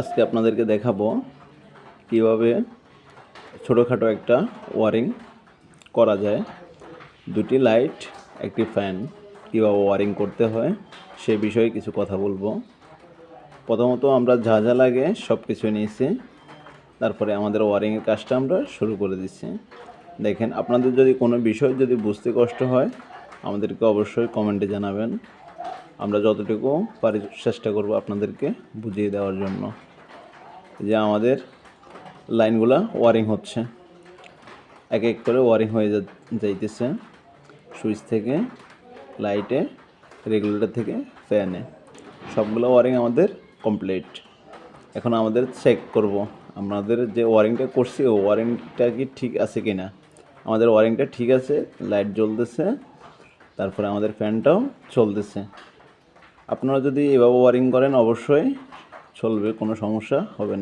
আজকে আপনাদেরকে দেখাবো কীভাবে ছোটোখাটো একটা ওয়ারিং করা যায়। দুটি লাইট, একটি ফ্যান কীভাবে ওয়ারিং করতে হয় সে বিষয়ে কিছু কথা বলব। প্রথমত আমরা যা যা লাগে সব কিছু নিয়েছি, তারপরে আমাদের ওয়ারিংয়ের কাজটা আমরা শুরু করে দিচ্ছি। দেখেন, আপনাদের যদি কোনো বিষয় যদি বুঝতে কষ্ট হয়, আমাদেরকে অবশ্যই কমেন্টে জানাবেন। আমরা যতটুকু পারি চেষ্টা করব আপনাদেরকে বুঝিয়ে দেওয়ার জন্য। যে আমাদের লাইনগুলো ওয়ারিং হচ্ছে। এক এক করে ওয়ারিং হয়ে যাইতেছে। সুইচ থেকে লাইটে, রেগুলেটর থেকে ফ্যানে। সবগুলো ওয়ারিং আমাদের কমপ্লিট। এখন আমাদের চেক করব, আমাদের যে ওয়ারিংটা করছি ও ওয়ারিংটা কি ঠিক আছে কি না আমাদের ওয়ারিংটা ঠিক আছে, লাইট জ্বলতেছে, তারপরে আমাদের ফ্যানটাও চলতেছে। আপনারা যদি এভাবে ওয়ারিং করেন, অবশ্যই চলবে, কোনো সমস্যা হবে না।